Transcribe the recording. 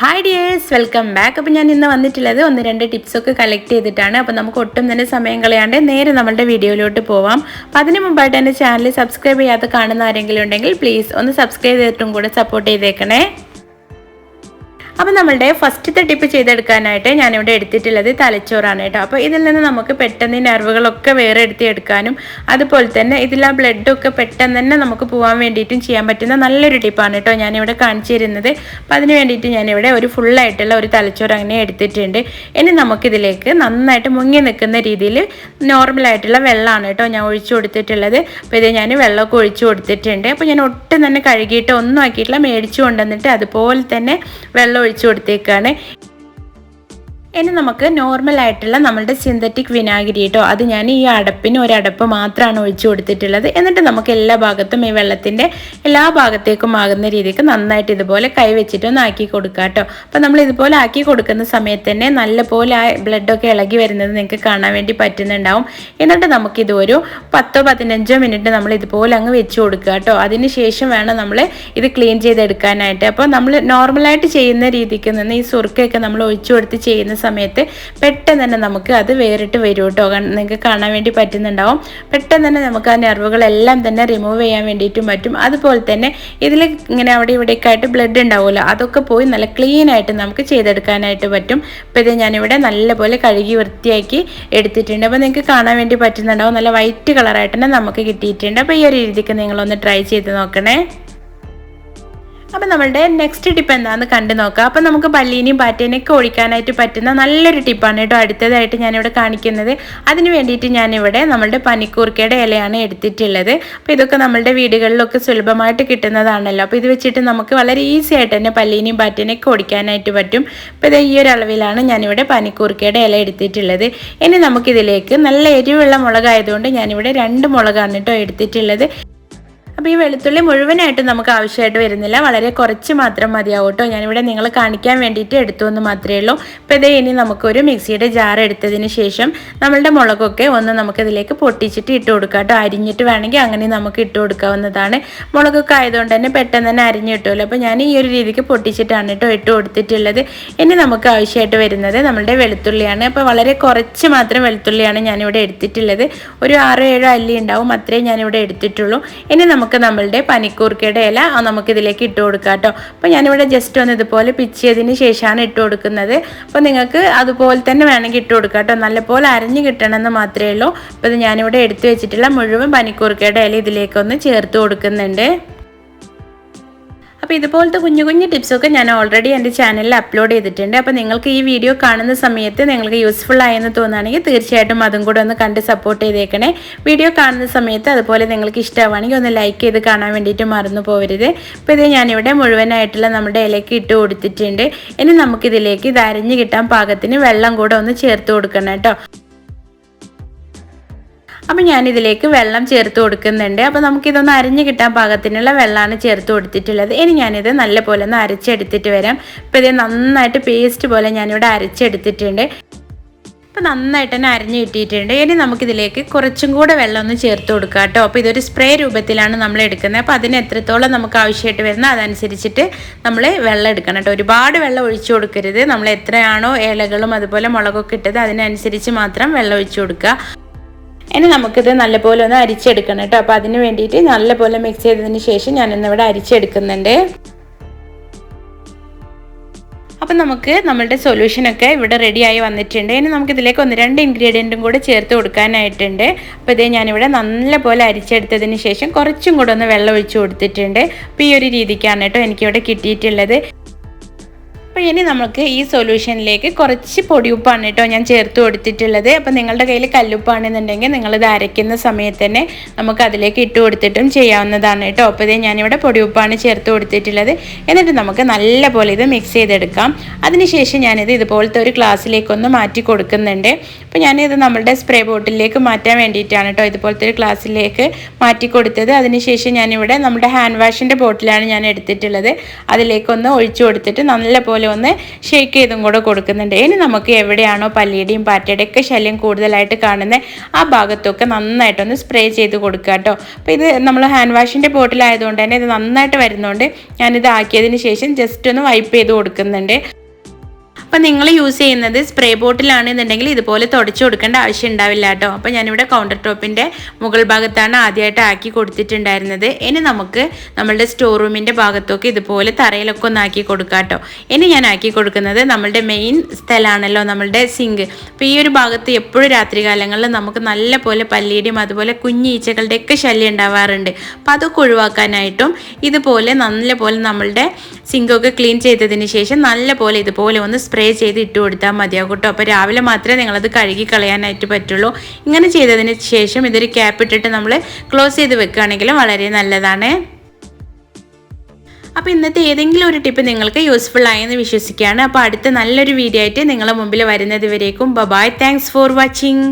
Hi dears welcome back അപ്പോൾ ഞാൻ ഇന്ന് വന്നിട്ടുള്ളത് ഒന്ന് രണ്ട് ടിപ്സൊക്കെ കളക്ട് ചെയ്തിട്ടാണ്. അപ്പോൾ നമുക്ക് ഒട്ടും തന്നെ സമയം കളയാണ്ട് നേരെ നമ്മുടെ വീഡിയോയിലോട്ട് പോവാം. അപ്പോൾ അതിന് മുമ്പായിട്ട് എന്റെ ചാനൽ സബ്സ്ക്രൈബ് ചെയ്യാതെ കാണുന്ന ആരെങ്കിലും ഉണ്ടെങ്കിൽ പ്ലീസ് ഒന്ന് സബ്സ്ക്രൈബ് ചെയ്തിട്ടും കൂടെ സപ്പോർട്ട് ചെയ്തേക്കണേ. അപ്പോൾ നമ്മളുടെ ഫസ്റ്റത്തെ ടിപ്പ് ചെയ്തെടുക്കാനായിട്ട് ഞാനിവിടെ എടുത്തിട്ടുള്ളത് തലച്ചോറാണ് കേട്ടോ. അപ്പോൾ ഇതിൽ നിന്ന് നമുക്ക് പെട്ടെന്ന് നെർവുകളൊക്കെ വേറെ എടുത്തെടുക്കാനും അതുപോലെ തന്നെ ഇതിൽ ആ ബ്ലഡൊക്കെ പെട്ടെന്ന് തന്നെ നമുക്ക് പോകാൻ വേണ്ടിയിട്ടും ചെയ്യാൻ പറ്റുന്ന നല്ലൊരു ടിപ്പാണ് കേട്ടോ ഞാനിവിടെ കാണിച്ചു തരുന്നത്. അപ്പോൾ അതിന് വേണ്ടിയിട്ട് ഞാനിവിടെ ഒരു ഫുള്ളായിട്ടുള്ള ഒരു തലച്ചോറ് അങ്ങനെ എടുത്തിട്ടുണ്ട്. ഇനി നമുക്കിതിലേക്ക് നന്നായിട്ട് മുങ്ങി നിൽക്കുന്ന രീതിയിൽ നോർമലായിട്ടുള്ള വെള്ളമാണ് കേട്ടോ ഞാൻ ഒഴിച്ചു കൊടുത്തിട്ടുള്ളത്. അപ്പോൾ ഇത് ഞാൻ വെള്ളമൊക്കെ ഒഴിച്ചു കൊടുത്തിട്ടുണ്ട്. അപ്പോൾ ഞാൻ ഒട്ടും തന്നെ കഴുകിയിട്ട് ഒന്നും ആക്കിയിട്ടില്ല. മേടിച്ചു കൊണ്ടുവന്നിട്ട് അതുപോലെ തന്നെ വെള്ളം ഒഴിച്ചു കൊടുത്തേക്കാണ്. ഇനി നമുക്ക് നോർമൽ ആയിട്ടുള്ള നമ്മളുടെ സിന്തറ്റിക് വിനാഗിരി കേട്ടോ അത് ഞാൻ ഈ അടപ്പിന് ഒരടപ്പ് മാത്രമാണ് ഒഴിച്ചു കൊടുത്തിട്ടുള്ളത്. എന്നിട്ട് നമുക്ക് എല്ലാ ഭാഗത്തും ഈ വെള്ളത്തിന്റെ എല്ലാ ഭാഗത്തേക്കും ആകുന്ന രീതിക്ക് നന്നായിട്ട് ഇതുപോലെ കൈ വെച്ചിട്ട് ഒന്ന് ആക്കി കൊടുക്കുക കേട്ടോ അപ്പം നമ്മൾ ഇതുപോലെ ആക്കി കൊടുക്കുന്ന സമയത്ത് തന്നെ നല്ലപോലെ ആ ബ്ലഡൊക്കെ ഇളകി വരുന്നത് നിങ്ങൾക്ക് കാണാൻ വേണ്ടി പറ്റുന്നുണ്ടാവും. എന്നിട്ട് നമുക്കിതൊരു പത്തോ പതിനഞ്ചോ മിനിറ്റ് നമ്മൾ ഇതുപോലെ അങ്ങ് വെച്ച് കൊടുക്കുക കേട്ടോ അതിന് ശേഷം വേണം നമ്മൾ ഇത് ക്ലീൻ ചെയ്തെടുക്കാനായിട്ട്. അപ്പോൾ നമ്മൾ നോർമലായിട്ട് ചെയ്യുന്ന രീതിക്ക് നിന്ന് ഈ സുർക്കയൊക്കെ നമ്മൾ ഒഴിച്ചു കൊടുത്ത് ചെയ്യുന്ന സമയത്ത് പെട്ടെന്ന് തന്നെ നമുക്ക് അത് വേറിട്ട് വരും കേട്ടോ. നിങ്ങൾക്ക് കാണാൻ വേണ്ടി പറ്റുന്നുണ്ടാവും. പെട്ടെന്ന് തന്നെ നമുക്ക് ആ നെർവുകളെല്ലാം തന്നെ റിമൂവ് ചെയ്യാൻ വേണ്ടിയിട്ടും പറ്റും. അതുപോലെ തന്നെ ഇതിൽ ഇങ്ങനെ അവിടെ ഇവിടെയൊക്കെ ആയിട്ട് ബ്ലഡ് ഉണ്ടാവുമല്ലോ അതൊക്കെ പോയി നല്ല ക്ലീൻ ആയിട്ട് നമുക്ക് ചെയ്തെടുക്കാനായിട്ട് പറ്റും. അപ്പോൾ ഇത് ഞാനിവിടെ നല്ലപോലെ കഴുകി വൃത്തിയാക്കി എടുത്തിട്ടുണ്ട്. അപ്പോൾ നിങ്ങൾക്ക് കാണാൻ വേണ്ടി പറ്റുന്നുണ്ടാവും. നല്ല വൈറ്റ് കളറായിട്ട് തന്നെ നമുക്ക് കിട്ടിയിട്ടുണ്ട്. അപ്പോൾ ഈ ഒരു രീതിക്ക് നിങ്ങളൊന്ന് ട്രൈ ചെയ്ത് നോക്കണേ. അപ്പം നമ്മളുടെ നെക്സ്റ്റ് ടിപ്പ് എന്താണെന്ന് കണ്ടു നോക്കാം. അപ്പം നമുക്ക് പല്ലീനെയും പാറ്റേനെയൊക്കെ ഒഴിക്കാനായിട്ട് പറ്റുന്ന നല്ലൊരു ടിപ്പാണ് കേട്ടോ. അടുത്തതായിട്ട് ഞാനിവിടെ കാണിക്കുന്നത്. അതിന് വേണ്ടിയിട്ട് ഞാനിവിടെ നമ്മളുടെ പനിക്കൂർക്കയുടെ ഇലയാണ് എടുത്തിട്ടുള്ളത്. അപ്പോൾ ഇതൊക്കെ നമ്മളുടെ വീടുകളിലൊക്കെ സുലഭമായിട്ട് കിട്ടുന്നതാണല്ലോ. അപ്പോൾ ഇത് വെച്ചിട്ട് നമുക്ക് വളരെ ഈസി ആയിട്ട് തന്നെ പല്ലീനെയും പാറ്റേനെയൊക്കെ ഒടിക്കാനായിട്ട് പറ്റും. അപ്പോൾ ഇത് ഈ ഒരു അളവിലാണ് ഞാനിവിടെ പനിക്കൂർക്കയുടെ ഇല എടുത്തിട്ടുള്ളത്. ഇനി നമുക്കിതിലേക്ക് നല്ല എരിവുള്ള മുളകായതുകൊണ്ട് ഞാനിവിടെ രണ്ട് മുളകാണ് കേട്ടോ എടുത്തിട്ടുള്ളത്. അപ്പോൾ ഈ വെളുത്തുള്ളി മുഴുവനായിട്ട് നമുക്ക് ആവശ്യമായിട്ട് വരുന്നില്ല. വളരെ കുറച്ച് മാത്രം മതിയാവും കേട്ടോ. ഞാനിവിടെ നിങ്ങളെ കാണിക്കാൻ വേണ്ടിയിട്ട് എടുത്തു എന്ന് മാത്രമേ ഉള്ളൂ. അപ്പോൾ ഇതേ ഇനി നമുക്കൊരു മിക്സിയുടെ ജാർ എടുത്തതിന് ശേഷം നമ്മളുടെ മുളകൊക്കെ ഒന്ന് നമുക്കിതിലേക്ക് പൊട്ടിച്ചിട്ട് ഇട്ട് കൊടുക്കാം കേട്ടോ. അരിഞ്ഞിട്ട് വേണമെങ്കിൽ അങ്ങനെ നമുക്ക് ഇട്ട് കൊടുക്കാവുന്നതാണ്. മുളകൊക്കെ ആയതുകൊണ്ട് തന്നെ പെട്ടെന്ന് തന്നെ അരിഞ്ഞ് കിട്ടുമല്ലോ. അപ്പോൾ ഞാൻ ഈ ഒരു രീതിക്ക് പൊട്ടിച്ചിട്ടാണ് കേട്ടോ ഇട്ട് കൊടുത്തിട്ടുള്ളത്. ഇനി നമുക്ക് ആവശ്യമായിട്ട് വരുന്നത് നമ്മളുടെ വെളുത്തുള്ളിയാണ്. അപ്പോൾ വളരെ കുറച്ച് മാത്രം വെളുത്തുള്ളിയാണ് ഞാനിവിടെ എടുത്തിട്ടുള്ളത്. ഒരു ആറോ ഏഴോ അല്ലി ഉണ്ടാവും. അത്രയും ഞാനിവിടെ എടുത്തിട്ടുള്ളൂ. ഇനി നമുക്ക് നമുക്ക് നമ്മളുടെ പനിക്കൂർക്കയുടെ ഇല നമുക്കിതിലേക്ക് ഇട്ട് കൊടുക്കാം കേട്ടോ അപ്പോൾ ഞാനിവിടെ ജസ്റ്റ് ഒന്ന് ഇതുപോലെ പിച്ചിയതിന് ശേഷമാണ് ഇട്ട് കൊടുക്കുന്നത്. അപ്പോൾ നിങ്ങൾക്ക് അതുപോലെ തന്നെ വേണമെങ്കിൽ ഇട്ട് കൊടുക്കാം കേട്ടോ നല്ലപോലെ അരഞ്ഞ് കിട്ടണമെന്ന് മാത്രമേ ഉള്ളൂ. അപ്പോൾ ഇത് ഞാനിവിടെ എടുത്തു വെച്ചിട്ടുള്ള മുഴുവൻ പനിക്കൂർക്കയുടെ ഇല ഇതിലേക്കൊന്ന് ചേർത്ത് കൊടുക്കുന്നുണ്ട്. അപ്പോൾ ഇതുപോലത്തെ കുഞ്ഞു കുഞ്ഞു ടിപ്സൊക്കെ ഞാൻ ഓൾറെഡി എന്റെ ചാനലിൽ അപ്ലോഡ് ചെയ്തിട്ടുണ്ട്. അപ്പോൾ നിങ്ങൾക്ക് ഈ വീഡിയോ കാണുന്ന സമയത്ത് നിങ്ങൾക്ക് യൂസ്ഫുൾ ആയെന്ന് തോന്നുകയാണെങ്കിൽ തീർച്ചയായിട്ടും അതും കൂടെ ഒന്ന് കണ്ട് സപ്പോർട്ട് ചെയ്തേക്കണേ. വീഡിയോ കാണുന്ന സമയത്ത് അതുപോലെ നിങ്ങൾക്ക് ഇഷ്ടമാണെങ്കിൽ ഒന്ന് ലൈക്ക് ചെയ്ത് കാണാൻ വേണ്ടിയിട്ട് മറന്നു പോകരുത് അപ്പോൾ ഇത് ഞാനിവിടെ മുഴുവനായിട്ടുള്ള നമ്മുടെ ഇലയ്ക്ക് ഇട്ട് കൊടുത്തിട്ടുണ്ട്. ഇനി നമുക്കിതിലേക്ക് ഇത് അരിഞ്ഞ് കിട്ടാൻ പാകത്തിന് വെള്ളം കൂടെ ഒന്ന് ചേർത്ത് കൊടുക്കണം കേട്ടോ. അപ്പം ഞാനിതിലേക്ക് വെള്ളം ചേർത്ത് കൊടുക്കുന്നുണ്ട്. അപ്പോൾ നമുക്കിതൊന്ന് അരിഞ്ഞ് കിട്ടാൻ പാകത്തിനുള്ള വെള്ളമാണ് ചേർത്ത് കൊടുത്തിട്ടുള്ളത്. ഇനി ഞാനിത് നല്ലപോലെ ഒന്ന് അരച്ചെടുത്തിട്ട് വരാം. ഇപ്പം ഇത് നന്നായിട്ട് പേസ്റ്റ് പോലെ ഞാനിവിടെ അരച്ചെടുത്തിട്ടുണ്ട്. അപ്പോൾ നന്നായിട്ട് തന്നെ അരിഞ്ഞ് കിട്ടിയിട്ടുണ്ട്. ഇനി നമുക്കിതിലേക്ക് കുറച്ചും കൂടെ വെള്ളം ഒന്ന് ചേർത്ത് കൊടുക്കുക കേട്ടോ. അപ്പോൾ ഇതൊരു സ്പ്രേ രൂപത്തിലാണ് നമ്മൾ എടുക്കുന്നത്. അപ്പോൾ അതിന് എത്രത്തോളം നമുക്ക് ആവശ്യമായിട്ട് വരുന്നത് അതനുസരിച്ചിട്ട് നമ്മൾ വെള്ളം എടുക്കണം കേട്ടോ. ഒരുപാട് വെള്ളം ഒഴിച്ചു കൊടുക്കരുത്. നമ്മൾ എത്രയാണോ ഇലകളും അതുപോലെ മുളകൊക്കെ ഇട്ടത് അതിനനുസരിച്ച് മാത്രം വെള്ളം ഒഴിച്ചു കൊടുക്കുക. ഇനി നമുക്കിത് നല്ലപോലെ ഒന്ന് അരിച്ചെടുക്കണം കേട്ടോ. അപ്പോൾ അതിന് വേണ്ടിയിട്ട് നല്ലപോലെ മിക്സ് ചെയ്തതിന് ശേഷം ഞാനിന്നിവിടെ അരിച്ചെടുക്കുന്നുണ്ട്. അപ്പം നമുക്ക് നമ്മളുടെ സൊല്യൂഷനൊക്കെ ഇവിടെ റെഡിയായി വന്നിട്ടുണ്ട്. ഇനി നമുക്ക് ഇതിലേക്ക് ഒന്ന് രണ്ട് ഇൻഗ്രീഡിയന്റും കൂടെ ചേർത്ത് കൊടുക്കാനായിട്ടുണ്ട്. അപ്പോൾ ഇതേ ഞാനിവിടെ നല്ലപോലെ അരിച്ചെടുത്തതിന് ശേഷം കുറച്ചും കൂടെ ഒന്ന് വെള്ളം ഒഴിച്ച് കൊടുത്തിട്ടുണ്ട്. അപ്പോൾ ഈ ഒരു രീതിക്കാണ് കേട്ടോ എനിക്കിവിടെ കിട്ടിയിട്ടുള്ളത്. അപ്പോൾ ഇനി നമുക്ക് ഈ സൊല്യൂഷനിലേക്ക് കുറച്ച് പൊടിയുപ്പാണ് കേട്ടോ ഞാൻ ചേർത്ത് കൊടുത്തിട്ടുള്ളത്. അപ്പോൾ നിങ്ങളുടെ കയ്യിൽ കല്ലുപ്പാണെന്നുണ്ടെങ്കിൽ നിങ്ങളിത് അരയ്ക്കുന്ന സമയത്ത് തന്നെ നമുക്ക് അതിലേക്ക് ഇട്ട് കൊടുത്തിട്ടും ചെയ്യാവുന്നതാണ് കേട്ടോ. അപ്പോൾ ഇത് ഞാനിവിടെ പൊടിയുപ്പാണ് ചേർത്ത് കൊടുത്തിട്ടുള്ളത്. എന്നിട്ട് നമുക്ക് നല്ല പോലെ ഇത് മിക്സ് ചെയ്തെടുക്കാം. അതിനുശേഷം ഞാനിത് ഇതുപോലത്തെ ഒരു ഗ്ലാസ്സിലേക്കൊന്ന് മാറ്റി കൊടുക്കുന്നുണ്ട്. അപ്പോൾ ഞാനിത് നമ്മളുടെ സ്പ്രേ ബോട്ടിലേക്ക് മാറ്റാൻ വേണ്ടിയിട്ടാണ് കേട്ടോ ഇതുപോലത്തെ ഒരു ഗ്ലാസ്സിലേക്ക് മാറ്റി കൊടുത്തത്. അതിനുശേഷം ഞാനിവിടെ നമ്മുടെ ഹാൻഡ് വാഷിന്റെ ബോട്ടിലാണ് ഞാൻ എടുത്തിട്ടുള്ളത്. അതിലേക്കൊന്ന് ഒഴിച്ചു കൊടുത്തിട്ട് നല്ലപോലെ ഇതുപോലെ ഒന്ന് ഷെയ്ക്ക് ചെയ്തും കൂടെ കൊടുക്കുന്നുണ്ട്. ഇനി നമുക്ക് എവിടെയാണോ പല്ലിയുടെയും പാറ്റയുടെയും ഒക്കെ ശല്യം കൂടുതലായിട്ട് കാണുന്നത് ആ ഭാഗത്തൊക്കെ നന്നായിട്ടൊന്ന് സ്പ്രേ ചെയ്ത് കൊടുക്കുക കേട്ടോ. അപ്പോൾ ഇത് നമ്മൾ ഹാൻഡ് വാഷിന്റെ ബോട്ടിലായതുകൊണ്ട് തന്നെ ഇത് നന്നായിട്ട് വരുന്നതുകൊണ്ട് ഞാനിത് ആക്കിയതിന് ശേഷം ജസ്റ്റ് ഒന്ന് വൈപ്പ് ചെയ്ത് കൊടുക്കുന്നുണ്ട്. അപ്പം നിങ്ങൾ യൂസ് ചെയ്യുന്നത് സ്പ്രേ ബോട്ടിലാണെന്നുണ്ടെങ്കിൽ ഇതുപോലെ തുടച്ചു കൊടുക്കേണ്ട ആവശ്യം ഉണ്ടാവില്ല കേട്ടോ. അപ്പം ഞാനിവിടെ കൗണ്ടർ ടോപ്പിന്റെ മുകൾ ഭാഗത്താണ് ആദ്യമായിട്ട് ആക്കി കൊടുത്തിട്ടുണ്ടായിരുന്നത്. ഇനി നമുക്ക് നമ്മളുടെ സ്റ്റോർ റൂമിന്റെ ഭാഗത്തൊക്കെ ഇതുപോലെ തറയിലൊക്കെ ഒന്ന് ആക്കി കൊടുക്കാം കേട്ടോ. ഇനി ഞാൻ ആക്കി കൊടുക്കുന്നത് നമ്മളുടെ മെയിൻ സ്ഥലമാണല്ലോ നമ്മളുടെ സിങ്ക് അപ്പോൾ ഈ ഒരു ഭാഗത്ത് എപ്പോഴും രാത്രി കാലങ്ങളിൽ നമുക്ക് നല്ല പോലെ പല്ലിയുടെയും അതുപോലെ കുഞ്ഞീച്ചകളുടെ ഈച്ചകളുടെയൊക്കെ ശല്യം ഉണ്ടാവാറുണ്ട്. അപ്പം അതൊക്കെ ഒഴിവാക്കാനായിട്ടും ഇതുപോലെ നല്ല പോലെ നമ്മളുടെ സിങ്കൊക്കെ ക്ലീൻ ചെയ്തതിന് ശേഷം നല്ല പോലെ ഇതുപോലെ ഒന്ന് സ്പ്രേ ചെയ്ത് ഇട്ട് കൊടുത്താൽ മതിയാകും കേട്ടോ. അപ്പോൾ രാവിലെ മാത്രമേ നിങ്ങളത് കഴുകി കളയാനായിട്ട് പറ്റുള്ളൂ. ഇങ്ങനെ ചെയ്തതിന് ശേഷം ഇതൊരു ക്യാപ്പ് ഇട്ടിട്ട് നമ്മൾ ക്ലോസ് ചെയ്ത് വെക്കുകയാണെങ്കിൽ വളരെ നല്ലതാണ്. അപ്പോൾ ഇന്നത്തെ ഏതെങ്കിലും ഒരു ടിപ്പ് നിങ്ങൾക്ക് യൂസ്ഫുൾ ആയെന്ന് വിശ്വസിക്കുകയാണ്. അപ്പോൾ അടുത്ത നല്ലൊരു വീഡിയോ ആയിട്ട് നിങ്ങളുടെ മുമ്പിൽ വരുന്നത് വരേക്കും. Bye-bye thanks for watching